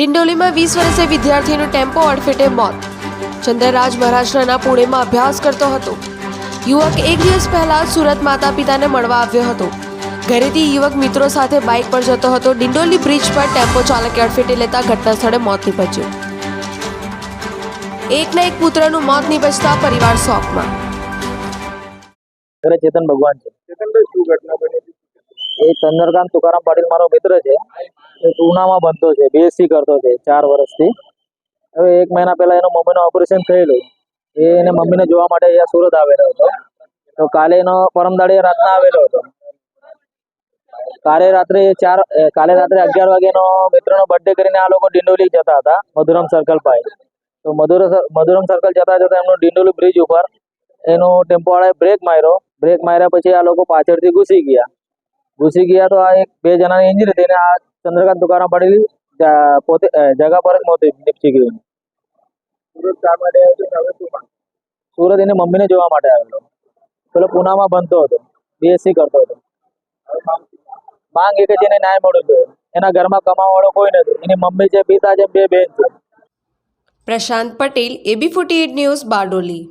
ડિંડોલીમાં વીસ વર્ષે વિદ્યાર્થીનું ટેમ્પો અડફેટે મોત. ચંદ્રરાજ મહારાષ્ટ્રના પુણેમાં અભ્યાસ કરતો હતો. યુવક એક દિવસ પહેલા સુરત માતા પિતાને મળવા આવ્યો હતો. ઘરેથી યુવક મિત્રો સાથે બાઇક પર જતો હતો. ડિંડોલી બ્રિજ પર ટેમ્પો ચાલકે અડફેટે લેતા ઘટના સ્થળે મોત નીપજ્યું. એકના એક પુત્રનું મોત નીપજતા પરિવાર શોકમાં. ચેતન ભગવાન છે. એ ચંદ્રકાંત તુકારામ પાટીલ મારો મિત્ર છે. એ પૂનામાં બનતો છે બીએસસી કરતો છે ચાર વર્ષથી. હવે એક મહિના પહેલા એનું મમ્મીનું ઓપરેશન થયેલું. એ એને મમ્મીને જોવા માટે અહીંયા સુરત આવેલો હતો. તો કાલે એનો પરમદાડી રાતના આવેલો હતો. કાલે રાત્રે ચાર કાલે રાત્રે અગિયાર વાગ્યાનો મિત્રનો બર્થડે કરીને આ લોકો ડિંડોલી જતા હતા, મધુરમ સર્કલ પાસે. તો મધુર, મધુરમ સર્કલ જતા જતા એમનો ડિંડોલી બ્રિજ ઉપર એનો ટેમ્પો વાળાએ બ્રેક માર્યો. બ્રેક માર્યા પછી આ લોકો પાછળથી ઘૂસી ગયા. ઘૂસી ગયા તો આ એક બે જણાની ઇન્જરી થઈને આ ચંદ્રકાંત તુકારામ પડેલી પોતે જગા પર જ મોત નીપસી ગયું સુરત એની છે? મમ્મીને જોવા માટે આવેલો. પેલો પૂનામાં બનતો હતો. બીએસસી કરતો હતો. હવે માંગ એક જ એને ન્યાય મળ્યો જોઈએ એના ઘરમાં કમાવા વાળો કોઈ નથી. એની મમ્મી છે પિતા છે બે બેન છે. Prashant Patel AB forty news Bardoli.